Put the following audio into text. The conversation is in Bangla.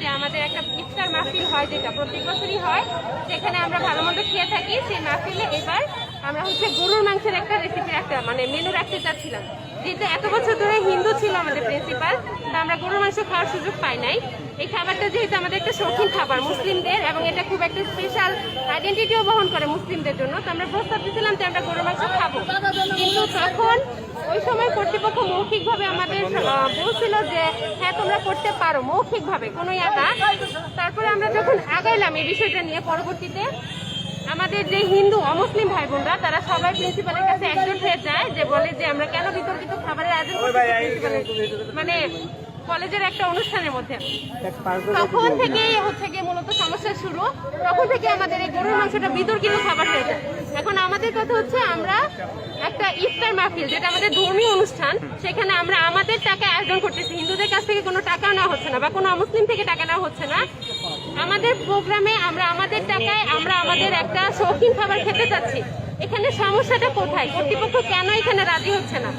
যে আমাদের একটা ইফতার মাহফিল হয় যেটা প্রত্যেক বছরই হয় সেখানে আমরা ভালো মন্দ খেয়ে থাকি, সেই মাহফিলে এবার আমরা হচ্ছে গরুর মাংসের একটা রেসিপি একটা মানে মেনু রাখতে চাচ্ছিলাম। যেহেতু এত বছর ধরে হিন্দু ছিল আমাদের প্রিন্সিপাল তা আমরা গরুর মাংস খাওয়ার সুযোগ পাই নাই। এই খাবারটা যেহেতু আমাদের একটা শৌখিন খাবার মুসলিমদের এবং এটা খুব একটা স্পেশাল আইডেন্টিটিও বহন করে মুসলিমদের জন্য, তো আমরা প্রস্তাব দিয়েছিলাম যে আমরা গরুর মাংস খাব। কিন্তু তখন ওই সময় কর্তৃপক্ষ মৌখিকভাবে আমাদের বলছিল যে হ্যাঁ তোমরা করতে পারো মৌখিকভাবে কোনো ইয়া না। তারপরে আমরা যখন আগাইলাম এই বিষয়টা নিয়ে পরবর্তীতে আমাদের যে হিন্দু অমুসলিম ভাই বোনরা তারা সবাই প্রিন্সিপালের কাছে একজোট হয়ে যায় যে বলে যে আমরা কেন বিতর্কিত খাবারের আয়োজন মানে কলেজের একটা অনুষ্ঠানের মধ্যে। তখন থেকেই হচ্ছে গিয়ে মূলত সমস্যা শুরু। তখন থেকে আমাদের এই গরুর মাংসটা বিতর্কিত খাবার হয়ে যায়। এখন আমাদের কথা হচ্ছে আমরা একটা মাহফিল, যেটা আমাদের ধর্মীয় অনুষ্ঠান, সেখানে আমরা আমাদের টাকা আয়োজন করতেছি। হিন্দুদের কাছ থেকে কোনো টাকা নেওয়া হচ্ছে না বা কোনো মুসলিম থেকে টাকা নেওয়া হচ্ছে না। আমাদের প্রোগ্রামে আমরা আমাদের টাকায় আমরা আমাদের একটা শৌখিন খাবার খেতে চাচ্ছি এখানে সমস্যাটা কোথায়? কর্তৃপক্ষ কেন এখানে রাজি হচ্ছে না?